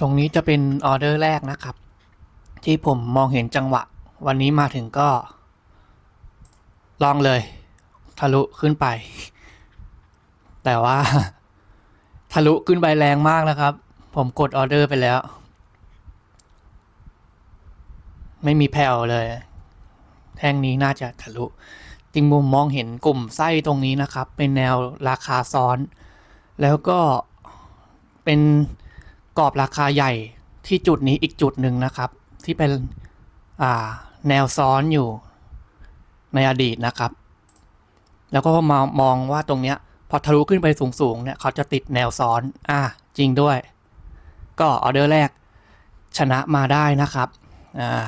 ตรงนี้จะเป็นออเดอร์แรกนะครับ ที่ผมมองเห็นจังหวะ วันนี้มาถึงก็ ลองเลย ทะลุขึ้นไป แต่ว่า ทะลุขึ้นไปแรงมากนะครับ ผมกดออเดอร์ไปแล้ว ไม่มีแผ่วเลย แท่งนี้น่าจะทะลุจริงมุมมองเห็นกลุ่มไส้ตรงนี้นะครับ เป็นแนวราคาซ้อน แล้วก็เป็น กรอบราคาใหญ่ที่จุดนี้อีกจุดหนึ่งนะครับ ที่เป็นแนวซ้อนอยู่ในอดีตนะครับ แล้วก็มามองว่าตรงเนี้ยพอทะลุขึ้นไปสูงๆเนี่ยเขาจะติดแนวซ้อนอ่าจริงด้วย ก็ออเดอร์แรกชนะมาได้นะครับอ่า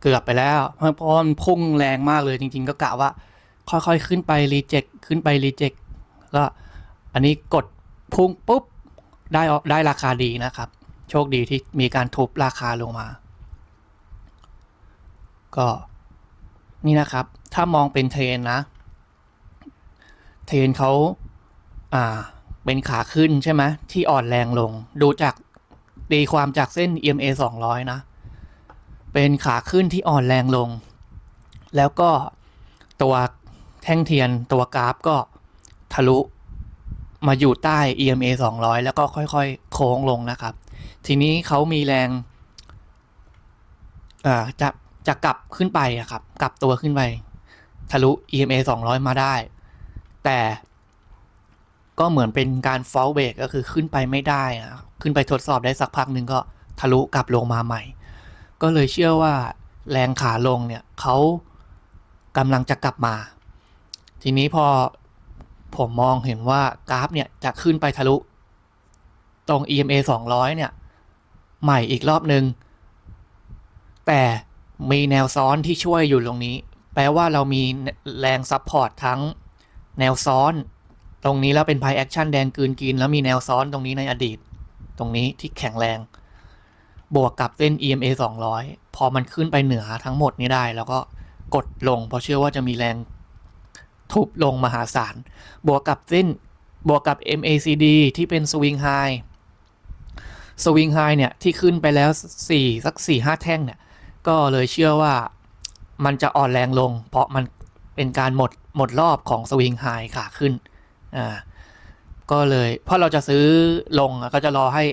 เกือบไปแล้วเพราะเพราะมันพุ่งแรงมากเลยจริง ๆ ก็กะว่าค่อยๆขึ้นไปรีเจ็คขึ้นไปรีเจ็คก็อันนี้กดพุ่งปุ๊บ ได้ได้ราคาดีนะครับ โชคดีที่มีการทุบราคาลงมา ก็นี่นะครับ ถ้ามองเป็นเทรนนะ เทรนเขาอ่าเป็นขาขึ้นใช่ไหมที่อ่อนแรงลง ดูจากตีความจากเส้น EMA 200 นะ เป็นขาขึ้นที่อ่อนแรงลง แล้วก็ตัวแท่งเทียนตัวกราฟก็ทะลุ มาอยู่ใต้ EMA 200 แล้วก็ค่อยๆ โค้งลงนะครับ ทีนี้เขามีแรงจะจะกลับขึ้นไปอะครับ กลับตัวขึ้นไป ทะลุ EMA 200 มาได้ แต่ก็เหมือนเป็นการ fall break ก็คือขึ้นไปไม่ได้อะขึ้นไปทดสอบได้สักพักหนึ่งก็ทะลุกลับลงมาใหม่ ก็เลยเชื่อว่าแรงขาลงเนี่ยเขากำลังจะกลับมา ทีนี้พอ ผมมองเห็นว่ากราฟเนี่ยจะขึ้นไปทะลุ ตรง EMA 200 เนี่ย ใหม่อีกรอบหนึ่งแต่มีแนวซ้อนที่ช่วยอยู่ตรงนี้ แปลว่าเรามีแรงซับพอร์ตทั้งแนวซ้อนตรงนี้แล้วเป็น Pie Action แดงกืนกิน แล้วมีแนวซ้อนตรงนี้ในอดีต ตรงนี้ที่แข็งแรง บวกกับเส้น EMA 200 พอมันขึ้นไปเหนือทั้งหมดนี้ได้ แล้วก็กดลงเพราะเชื่อว่าจะมีแรง ทุบลงมหาศาล บวกกับเส้น บวกกับ MACD ที่เป็น Swing High Swing High เนี่ย ที่ขึ้นไปแล้ว 4 สัก 4 5 แท่งเนี่ย ก็เลยเชื่อว่ามันจะอ่อนแรงลง เพราะมันเป็นการหมดหมดรอบของ Swing High ขาขึ้น อ่า ก็เลยเพราะเราจะซื้อลงก็จะรอให้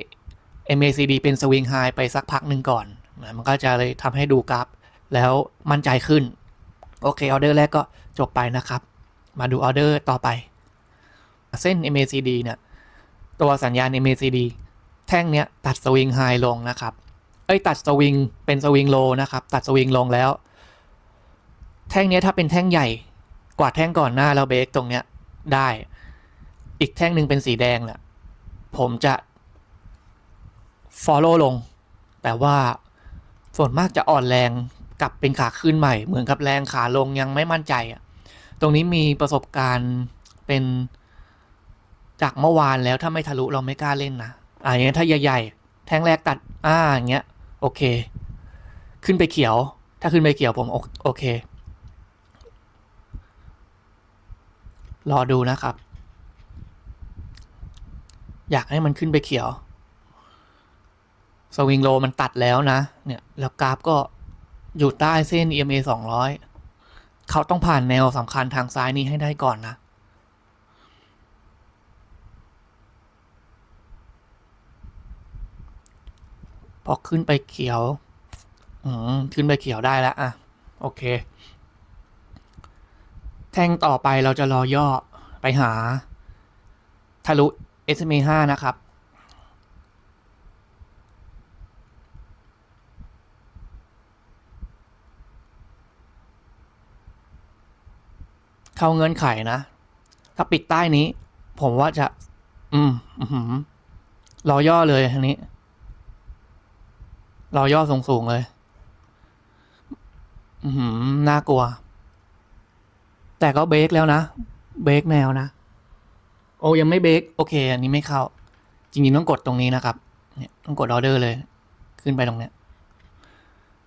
MACD เป็น Swing High ไปสักพักหนึ่งก่อน มันก็จะเลยทำให้ดูกราฟ แล้วมั่นใจขึ้น โอเคออเดอร์แรกก็จบไปนะครับ มาดูออเดอร์ต่อไป เส้น MACD เนี่ย ตัวสัญญาณ MACD แท่งเนี้ยตัดสวิงไฮลงนะครับเอ้ยตัดสวิงเป็นสวิงโลนะครับ ตัดสวิงลงแล้ว แท่งเนี้ยถ้าเป็นแท่งใหญ่กว่าแท่งก่อนหน้าแล้วเบรกตรงเนี้ยได้ อีกแท่งหนึ่งเป็นสีแดงเนี่ยผมจะ follow ลง แต่ว่าส่วนมากจะอ่อนแรงกลับเป็นขาขึ้นใหม่ เหมือนกับแรงขาลงยังไม่มั่นใจอะ ตรงนี้มีประสบการณ์เป็นจากเมื่อวานแล้วถ้าไม่ทะลุเราไม่กล้าเล่นนะอ่าอย่างเงี้ยถ้าใหญ่ๆแท่งแรกตัดอ่าอย่างเงี้ยโอเค ขึ้นไปเขียว ถ้าขึ้นไปเขียวผมโอโอเค รอดูนะครับ อยากให้มันขึ้นไปเขียวสวิงโลมันตัดแล้วนะ เนี่ย แล้วกราฟก็อยู่ใต้เส้น EMA 200 เขาต้องผ่านแนวสำคัญทางซ้ายนี้ให้ได้ก่อนนะพอขึ้นไปเขียว อืม ขึ้นไปเขียวได้แล้ว อะ โอเค แท่งต่อไปเราจะรอย่อไปหา ทะลุ SMA 5นะครับ เข้าเงื่อนไขนะ ถ้าปิดใต้นี้ ผมว่าจะ อืมอือหือรอย่อเลยอันนี้รอย่อสูงสูงๆเลย อือหือน่ากลัว แต่ก็เบรกแล้วนะ เบรกแนวนะ โอ้ยังไม่เบรกโอเค อันนี้ไม่เข้า จริงๆต้องกดตรงนี้นะครับ เนี่ยต้องกดออเดอร์เลย ขึ้นไปตรงเนี้ย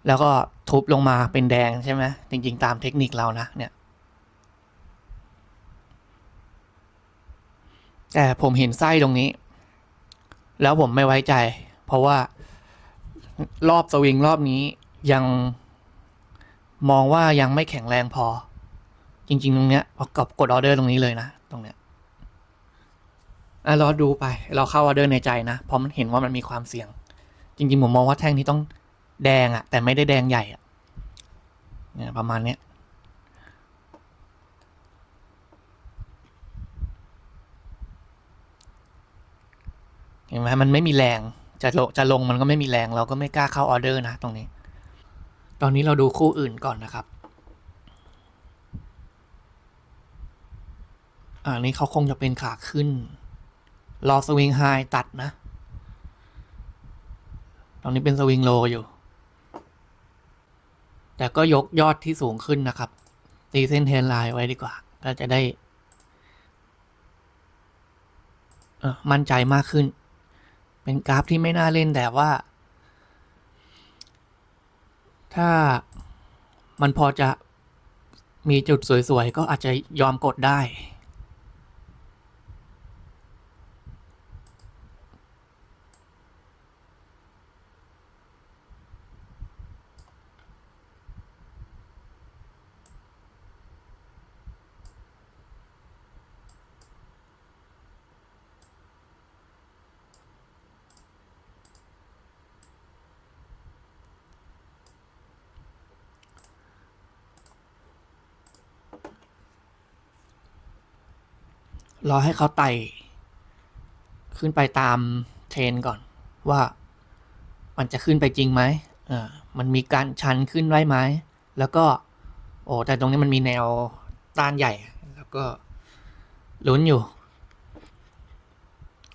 แล้วก็ทุบลงมาเป็นแดงใช่ไหมจริง ๆ ตามเทคนิคเรานะเนี่ย แต่ผมเห็นไส้ตรงนี้ แล้วผมไม่ไว้ใจ เพราะว่ารอบสวิงรอบนี้ยังมองว่ายังไม่แข็งแรงพอ จริง ๆ ตรงเนี้ยพอกดกดออเดอร์ตรงนี้เลยนะ ตรงเนี้ยอะรอดูไป เราเข้าออเดอร์ในใจนะเพราะมันเห็นว่ามันมีความเสี่ยง จริง ๆ ผมมองว่าแท่งนี้ต้องแดงอะแต่ไม่ได้แดงใหญ่อะเนี่ยประมาณเนี้ย ห็นไหมมันไม่มีแรงจะลงจะลงมันก็ไม่มีแรงเราก็ไม่กล้าเข้าออเดอร์นะตรงนี้ ตอนนี้เราดูคู่อื่นก่อนนะครับอ่านี้เขาคงจะเป็นขาขึ้น รอสวิงไฮตัดนะ ตอนนี้เป็นสวิงโลอยู่ แต่ก็ยกยอดที่สูงขึ้นนะครับ ตีเส้นเทนไลน์ไว้ดีกว่า ก็จะได้มั่นใจมากขึ้น เป็นกราฟที่ไม่น่าเล่นแต่ว่า ถ้ามันพอจะมีจุดสวยๆ ก็อาจจะยอมกดได้ รอให้เขาไต่ขึ้นไปตามเทรนก่อนว่ามันจะขึ้นไปจริงไหมอ่ามันมีการชันขึ้นได้ไหมแล้วก็ โอ้แต่ตรงนี้มันมีแนวต้านใหญ่ แล้วก็ลุ้นอยู่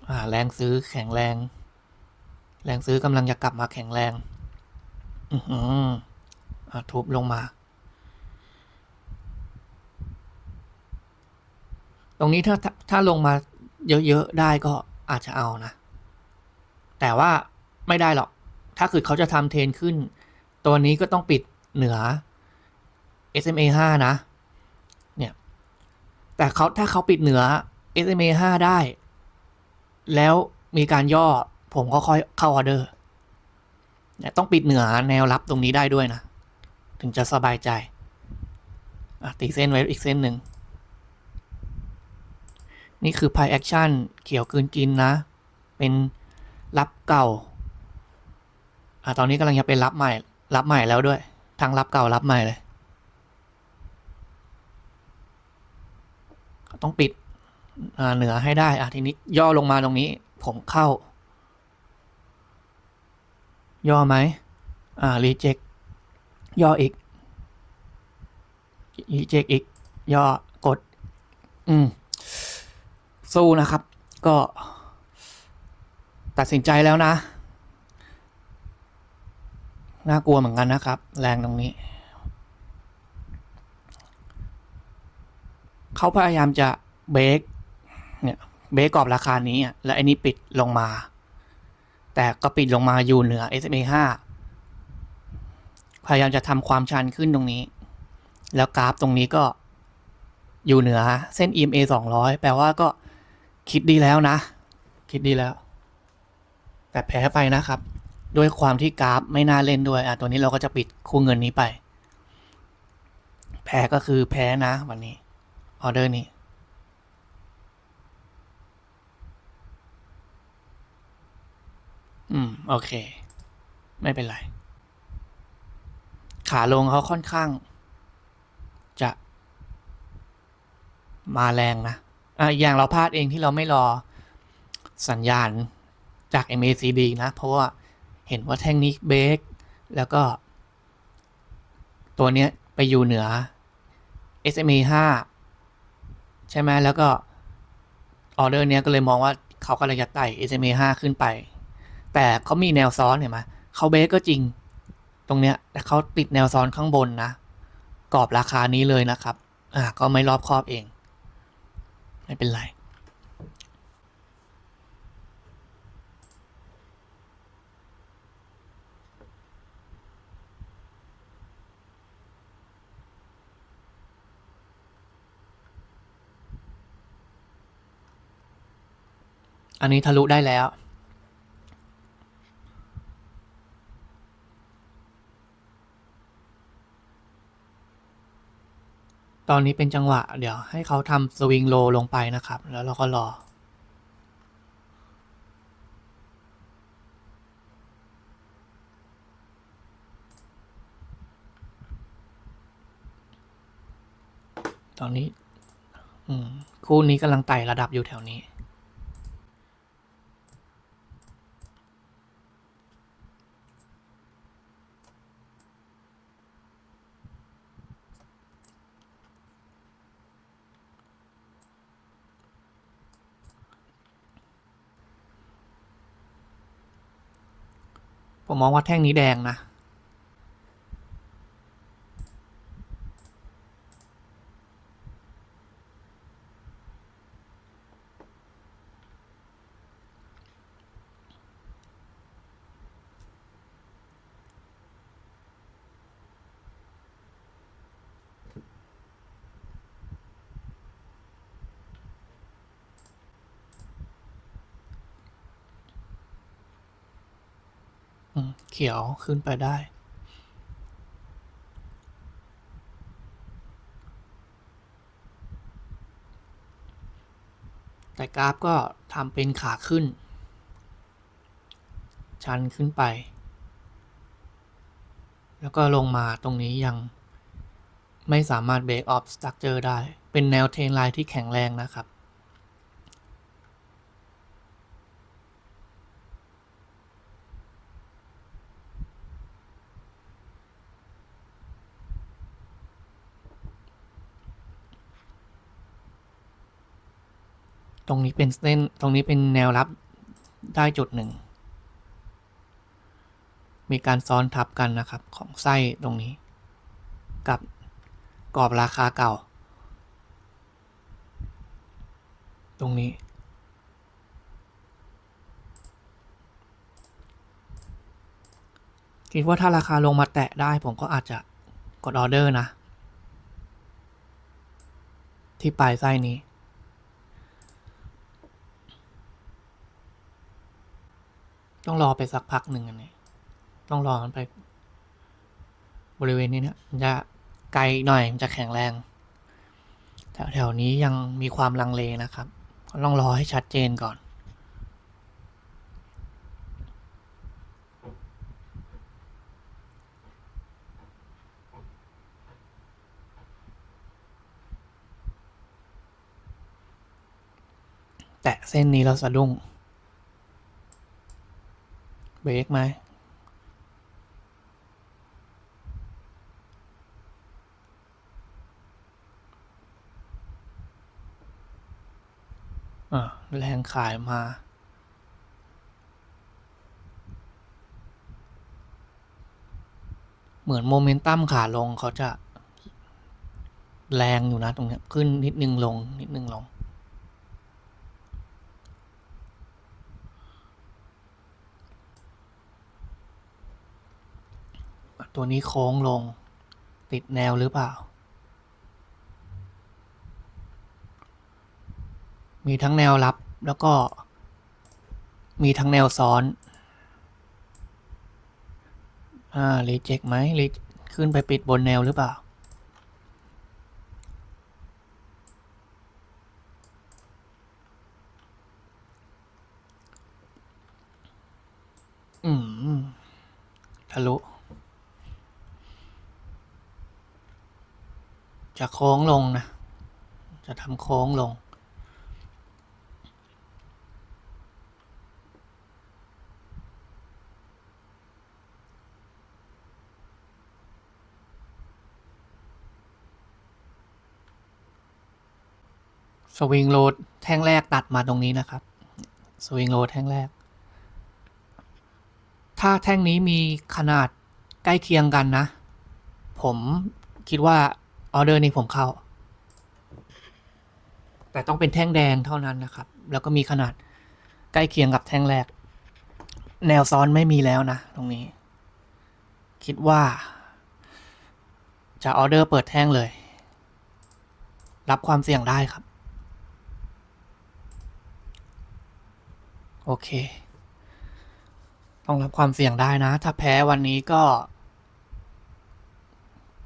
อ่า แรงซื้อแข็งแรง แรงซื้อกำลังจะกลับมาแข็งแรง อือหืออ่าทุบลงมา ตรงนี้ถ้าถ้าลงมาเยอะๆได้ก็อาจจะเอานะ แต่ว่าไม่ได้หรอก ถ้าคือเขาจะทำเทรนขึ้น ตัวนี้ก็ต้องปิดเหนือ SMA 5 นะ เนี่ย แต่เขาถ้าเขาปิดเหนือ SMA 5 ได้ แล้วมีการย่อผมก็ค่อยเข้าออเดอร์เนี่ยต้องปิดเหนือแนวรับตรงนี้ได้ด้วยนะ ถึงจะสบายใจตีเส้นไว้อีกเส้นหนึ่ง นี่คือ Pie Action เขียวกืนกินนะ เป็นรับเก่า อะตอนนี้กำลังจะเป็นรับใหม่ รับใหม่แล้วด้วย ทั้งรับเก่ารับใหม่เลย ต้องปิดเหนือให้ได้อะทีนี้ย่อลงมาตรงนี้ ผมเข้า ย่อไหมอ่ารีเจ็คย่ออีกรีเจ็คอีก ย่อกด อืม สู้นะครับ ก็ตัดสินใจแล้วนะ น่ากลัวเหมือนกันนะครับ แรงตรงนี้ เขาพยายามจะเบรกเนี่ยเบรกกรอบราคานี้แล้วไอ้นี้ปิดลงมา แต่ก็ปิดลงมาอยู่เหนือ SMA 5พยายามจะทำความชันขึ้นตรงนี้ แล้วกราฟตรงนี้ก็อยู่เหนือเส้น EMA 200 แปลว่าก็ คิดดีแล้วนะ คิดดีแล้ว แต่แพ้ไปนะครับ ด้วยความที่กราฟไม่น่าเล่นด้วยอะตัวนี้เราก็จะปิดคู่เงินนี้ไป แพ้ก็คือแพ้นะวันนี้ออเดอร์นี้อืม โอเค ไม่เป็นไร ขาลงเขาค่อนข้าง จะ มาแรงนะ อะอย่างเราพลาดเองที่เราไม่รอสัญญาณจาก MACD นะ เพราะว่าเห็นว่าแท่งนี้เบรกแล้วก็ ตัวเนี้ยไปอยู่เหนือ SMA 5 ใช่ไหมแล้วก็ออเดอร์เนี้ยก็เลยมองว่าเขากำลังจะไต่ SMA 5 ขึ้นไป แต่เขามีแนวซ้อนเห็นไหมเขาเบรกก็จริงตรงเนี้ยแต่เขาติดแนวซ้อนข้างบนนะ กรอบราคานี้เลยนะครับ อ่าก็ไม่รอบครอบเอง ไม่เป็นไรอันนี้ทะลุได้แล้ว ตอนนี้เป็นจังหวะ เดี๋ยวให้เขาทำสวิงโลลงไปนะครับ แล้วเราก็รอ ตอนนี้คู่นี้กำลังไต่ระดับอยู่แถวนี้ ผมมองว่าแท่งนี้แดงนะ เขียวขึ้นไปได้ แต่กราฟก็ทำเป็นขาขึ้น ชันขึ้นไป แล้วก็ลงมาตรงนี้ยังไม่สามารถ break off structure ได้ เป็นแนวเทรนไลน์ที่แข็งแรงนะครับ ตรงนี้เป็นเส้นตรงนี้เป็นแนวรับได้จุดหนึ่ง มีการซ้อนทับกันนะครับของไส้ตรงนี้ กับกรอบราคาเก่า ตรงนี้คิดว่าถ้าราคาลงมาแตะได้ผมก็อาจจะกดออเดอร์นะ ที่ปลายไส้นี้ ต้องรอไปสักพักหนึ่งอันนี้ต้องรอมันไป บริเวณนี้เนี่ยมันจะไกลหน่อยมันจะแข็งแรงแถวแถวนี้ยังมีความลังเลนะครับต้องรอให้ชัดเจนก่อน แตะเส้นนี้แล้วสะดุ้ง เบรกไหมอแรงขายมา เหมือนโมเมนตัมขาลงเขาจะ แรงอยู่นะตรงนี้ขึ้นนิดนึงลงนิดนึงลง ตัวนี้โค้งลง ติดแนวหรือเปล่า มีทั้งแนวรับแล้วก็ มีทั้งแนวซ้อน อ่ารีเจ็คไหมรีขึ้นไปปิดบนแนวหรือเปล่า อืม ทะลุ จะโค้งลงนะ จะทำโค้งลง สวิงโรดแท่งแรกตัดมาตรงนี้นะครับ สวิงโรดแท่งแรก ถ้าแท่งนี้มีขนาดใกล้เคียงกันนะ ผมคิดว่า ออเดอร์นี้ผมเข้า แต่ต้องเป็นแท่งแดงเท่านั้นนะครับ แล้วก็มีขนาดใกล้เคียงกับแท่งแรก แนวซ้อนไม่มีแล้วนะ ตรงนี้ คิดว่า จะออเดอร์เปิดแท่งเลย รับความเสี่ยงได้ครับ โอเค ต้องรับความเสี่ยงได้นะ ถ้าแพ้วันนี้ก็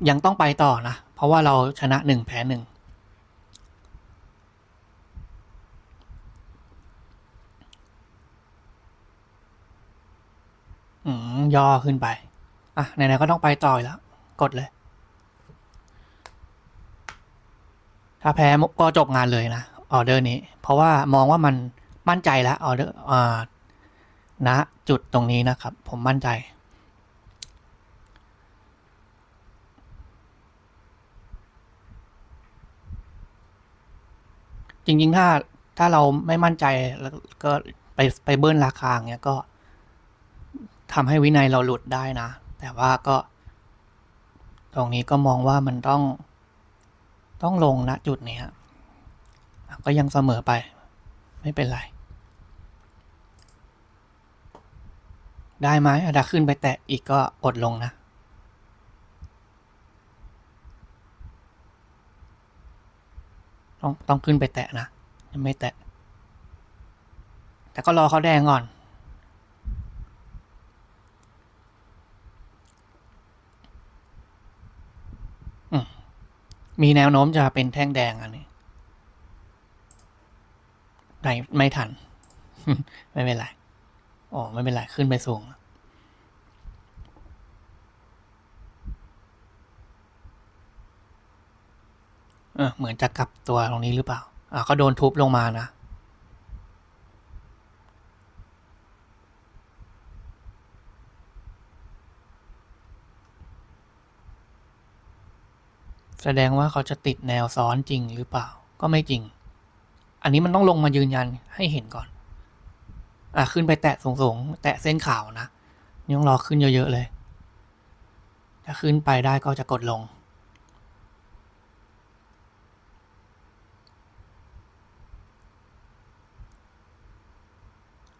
ยังต้องไปต่อนะ เพราะว่าเราชนะหนึ่งแพ้หนึ่งอย่อขึ้นไป อะ ไหนๆ ก็ต้องไปต่อยแล้ว กดเลย ถ้าแพ้ก็จบงานเลยนะ ออเดอร์นี้ เพราะว่ามองว่ามันมั่นใจแล้วออเดอร์อ่าณจุดตรงนี้นะครับ ผมมั่นใจ จริง ๆ ถ้าถ้าเราไม่มั่นใจแล้วก็ไปไปเบิ้ลราคาเงี้ยก็ทำให้วินัยเราหลุดได้นะ แต่ว่าก็ ตรงนี้ก็มองว่ามันต้อง ต้องลงณจุดนี้ฮะก็ยังเสมอไป ไม่เป็นไร ได้ไหมอะถ้าขึ้นไปแตะอีกก็อดลงนะ ต้องต้องขึ้นไปแตะนะยังไม่แตะ แต่ก็รอเขาแดงก่อนอืมมีแนวโน้มจะเป็นแท่งแดงอันนี้ไม่ไม่ทัน ไม่เป็นไร อ๋อ ไม่เป็นไร ขึ้นไปสูง เออเหมือนจะกลับตัวตรงนี้หรือเปล่า อ่าก็โดนทุบลงมานะแสดงว่าเขาจะติดแนวซ้อนจริงหรือเปล่า ก็ไม่จริง อันนี้มันต้องลงมายืนยันให้เห็นก่อน อะขึ้นไปแตะสูงๆ แตะเส้นขาวนะนี่ต้องรอขึ้นเยอะๆเลย ถ้าขึ้นไปได้ก็จะกดลง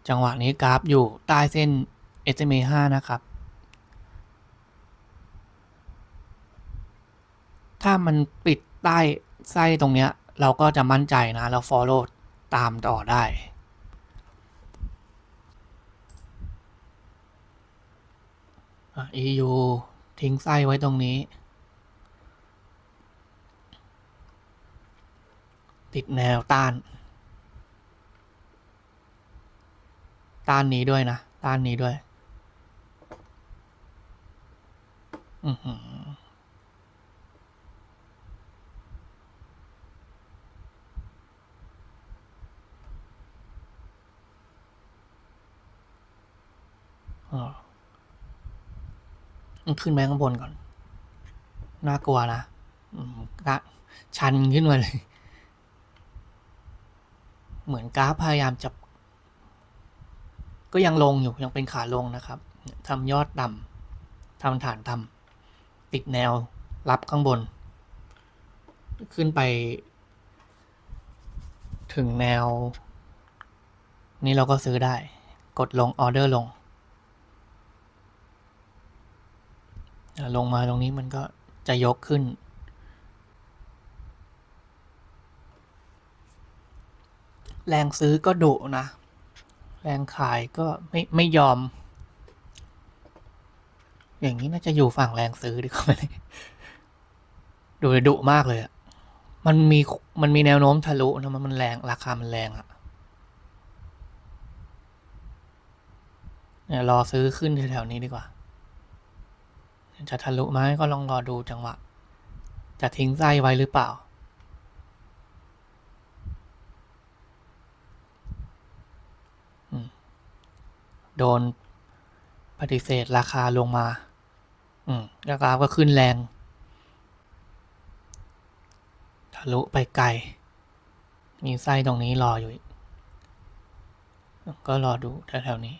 จังหวะนี้กราฟอยู่ใต้เส้น SMA 5 นะครับ ถ้ามันปิดใต้ไส้ตรงเนี้ย เราก็จะมั่นใจนะ เรา follow ตามต่อได้ EU ทิ้งไส้ไว้ตรงนี้ ติดแนวต้าน ต้านนี้ด้วยนะ ต้านนี้ด้วย อือหือขึ้นไปข้างบนก่อน น่ากลัวนะกะชันขึ้นมาเลย เหมือนกราฟพยายามจะ ก็ยังลงอยู่ยังเป็นขาลงนะครับทำยอดต่ำทำฐานต่ำติดแนวรับข้างบน ขึ้นไป ถึงแนว นี้เราก็ซื้อได้ กดลงออเดอร์ลง ลงมาตรงนี้มันก็จะยกขึ้น แรงซื้อก็ดุนะ แรงขายก็ไม่ไม่ยอม อย่างนี้น่าจะอยู่ฝั่งแรงซื้อดีกว่าไหมดูเลยดุมากเลยอะมันมีมันมีแนวโน้มทะลุนะมันมันแรงราคามันแรงอะเนี่ยรอซื้อขึ้นแถวๆนี้ดีกว่า จะทะลุไหมก็ลองรอดูจังหวะ จะทิ้งไส้ไว้หรือเปล่า โดนปฏิเสธราคาลงมา อืมราคาก็ขึ้นแรง ทะลุไปไกล มีไส้ตรงนี้รออยู่กก็รอดูแถวๆนี้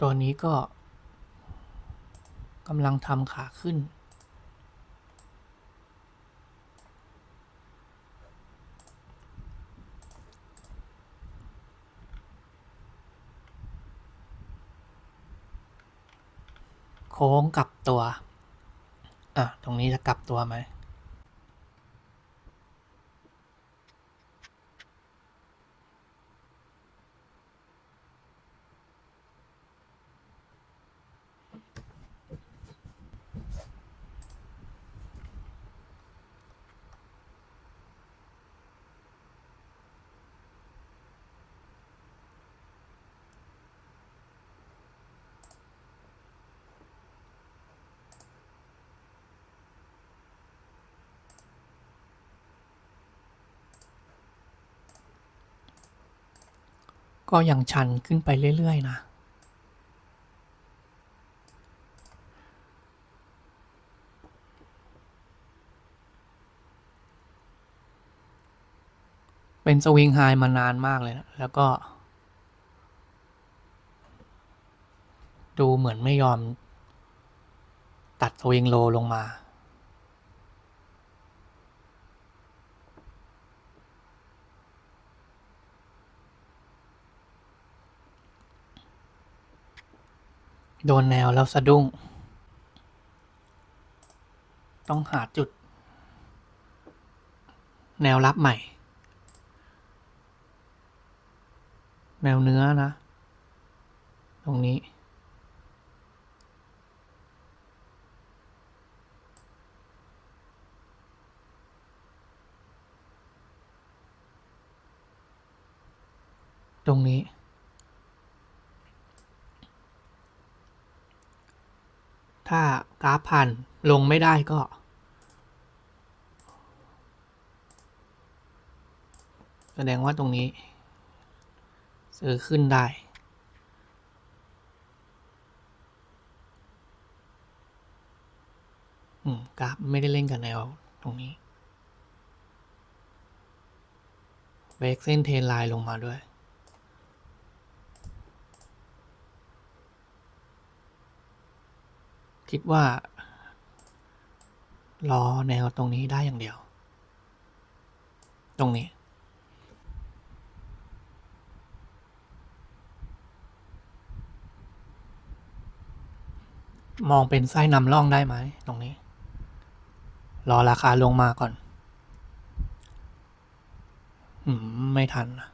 ตัวนี้ก็กำลังทำขาขึ้น โค้งกลับตัว อะ ตรงนี้จะกลับตัวไหม ก็ยังชันขึ้นไปเรื่อย ๆ นะ เป็นสวิงไฮมานานมากเลยนะ แล้วก็ ดูเหมือนไม่ยอมตัดสวิงโลลงมา โดนแนวแล้วสะดุ้ง ต้องหาจุด แนวรับใหม่ แนวเนื้อนะ ตรงนี้ ตรงนี้ ถ้ากราฟผ่านลงไม่ได้ก็ แสดงว่าตรงนี้ ซื้อขึ้นได้ กราฟไม่ได้เล่นกับแนวตรงนี้เบรกเส้นเทนไลน์ลงมาด้วย คิดว่า รอแนวตรงนี้ได้อย่างเดียว ตรงนี้ มองเป็นไส้นำร่องได้ไหมตรงนี้ รอราคาลงมาก่อน อืม ไม่ทันนะ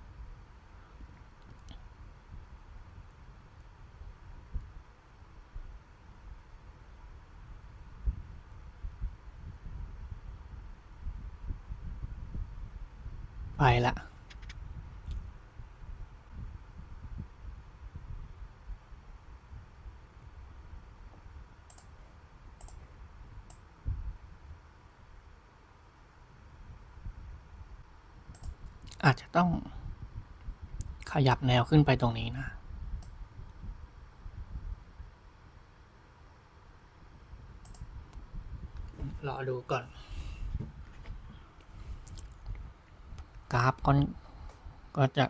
ละอาจจะต้องขยับแนวขึ้นไปตรงนี้นะ รอดูก่อน กราฟก็ก็จะ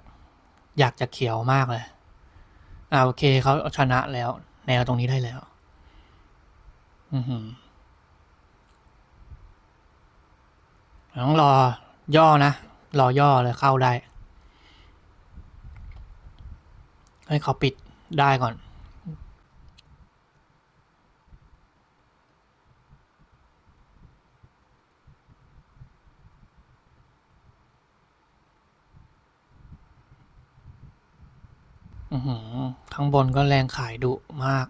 อยากจะเขียวมากเลย อ่าโอเคเขาชนะแล้ว แนวตรงนี้ได้แล้ว อือหือต้องรอย่อนะ รอย่อเลยเข้าได้ ให้เขาปิดได้ก่อน อือหือข้างบนก็แรงขายดุมาก ย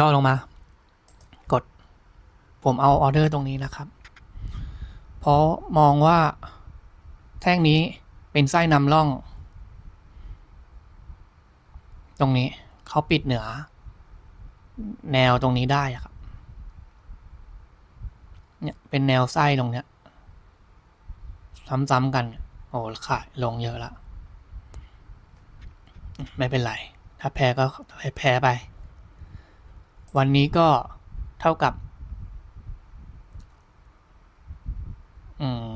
่อลงมา กด ผมเอาออเดอร์ตรงนี้นะครับ เพราะมองว่าแท่งนี้ เป็นไส้นำร่อง ตรงนี้เขาปิดเหนือ แนวตรงนี้ได้ครับ เนี่ยเป็นแนวไส้ตรงเนี้ย ซ้ำๆกัน โอ้ขายลงเยอะละ ไม่เป็นไร ถ้าแพ้ก็แพ้ไป วันนี้ก็เท่ากับ อืม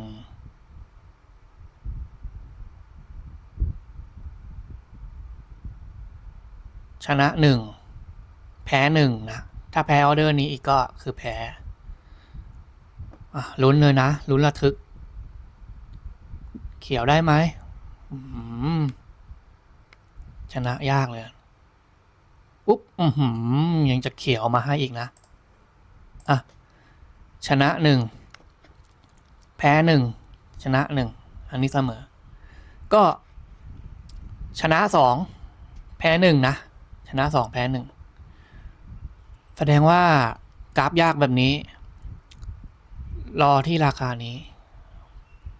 ชนะหนึ่งแพ้หนึ่งนะ ถ้าแพ้ออเดอร์นี้อีกก็คือแพ้ลุ้นเลยนะลุ้นระทึก เขียวได้ไหมชนะยากเลยปุ๊บยังจะเขียวมาให้อีกนะ อะ ชนะหนึ่งแพ้หนึ่งชนะหนึ่งอันนี้เสมอ ก็ชนะสองแพ้หนึ่งนะ ชนะสองแพ้หนึ่งแสดงว่ากราฟยากแบบนี้ รอที่ราคานี้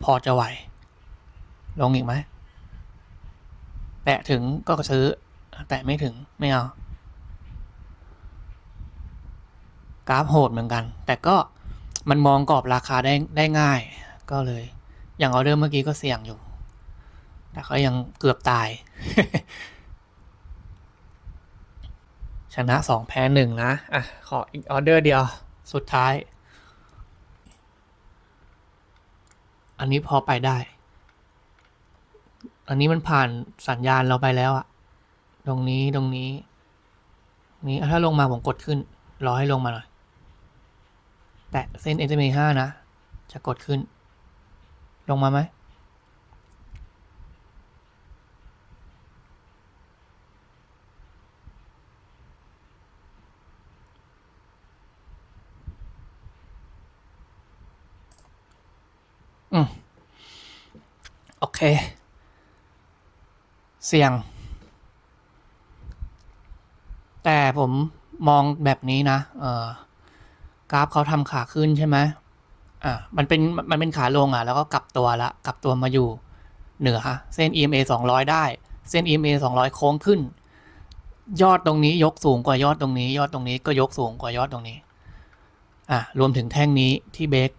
พอจะไหว ลงอีกไหมแตะถึงก็ซื้อ แตะไม่ถึงไม่เอา กราฟโหดเหมือนกัน แต่ก็มันมองกรอบราคาได้ได้ง่าย ก็เลย อย่างออเดอร์เมื่อกี้ก็เสี่ยงอยู่ แต่ก็ยังเกือบตาย ชนะสองแพ้หนึ่งนะ อะ ขออีกออเดอร์เดียว สุดท้าย อันนี้พอไปได้ อันนี้มันผ่านสัญญาณเราไปแล้วอะตรงนี้ตรงนี้ นี้ถ้าลงมาผมกดขึ้น รอให้ลงมาหน่อย แตะเส้น SMA 5นะ จะกดขึ้น ลงมาไหม เค เสี่ยง แต่ผมมองแบบนี้นะ เออกราฟเขาทำขาขึ้นใช่ไหมอะมันเป็นมันเป็นขาลงอะ แล้วก็กลับตัวละ กลับตัวมาอยู่เหนือเส้น EMA 200 ได้ เส้น EMA 200 โค้งขึ้น ยอดตรงนี้ยกสูงกว่ายอดตรงนี้ ยอดตรงนี้ก็ยกสูงกว่ายอดตรงนี้ อะ รวมถึงแท่งนี้ที่เบรก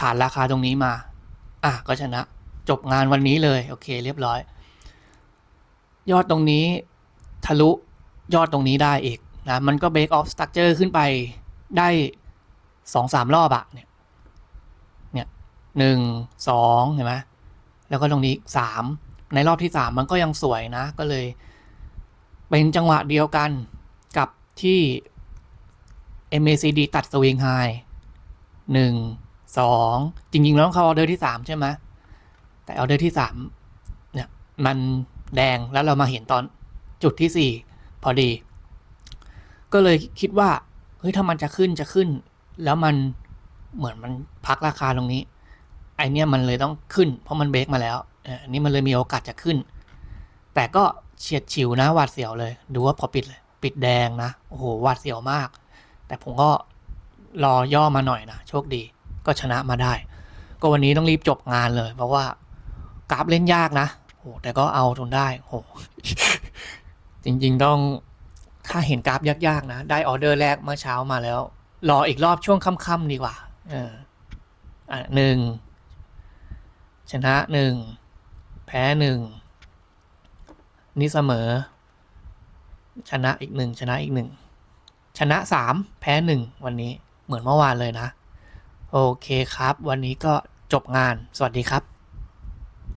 ฐานราคาตรงนี้มา อะ ก็ชนะ จบงานวันนี้เลยโอเค เรียบร้อย ยอดตรงนี้ทะลุยอดตรงนี้ได้อีกนะมันก็เบรกออฟสตั๊กเจอร์ขึ้นไปได้สองสามรอบอะเนี่ยเนี่ยหนึ่งสองเห็นไหมแล้วก็ตรงนี้สามในรอบที่สามมันก็ยังสวยนะ ก็เลย เป็นจังหวะเดียวกันกับที่ MACD ตัดสวิงไฮหนึ่งสองจริงๆแล้วต้องเข้าออเดอร์ที่สามใช่ไหม แต่ออเดอร์ที่สามเนี่ยมันแดงแล้วเรามาเห็นตอนจุดที่สี่พอดี ก็เลยคิดว่าเฮ้ยถ้ามันจะขึ้นจะขึ้น แล้วมันเหมือนมันพักราคาตรงนี้ไอเนี้ยมันเลยต้องขึ้น เพราะมันเบรกมาแล้วอันนี้มันเลยมีโอกาสจะขึ้น แต่ก็เฉียดฉิวนะหวาดเสียวเลย ดูว่าพอปิดเลย ปิดแดงนะโอ้โหหวาดเสียวมาก แต่ผมก็รอย่อมาหน่อยนะโชคดีก็ชนะมาได้ ก็วันนี้ต้องรีบจบงานเลย เพราะว่า กราฟเล่นยากนะโอ้แต่ก็เอาจนได้โหจริงๆต้องถ้าเห็นกราฟยากๆนะ ได้ออเดอร์แรกเมื่อเช้ามาแล้ว รออีกรอบช่วงค่ำๆดีกว่า เอออะหนึ่งชนะหนึ่งแพ้หนึ่งนี่เสมอ ชนะอีกหนึ่งชนะอีกหนึ่งชนะสามแพ้หนึ่งวันนี้เหมือนเมื่อวานเลยนะ โอเคครับ วันนี้ก็จบงานสวัสดีครับ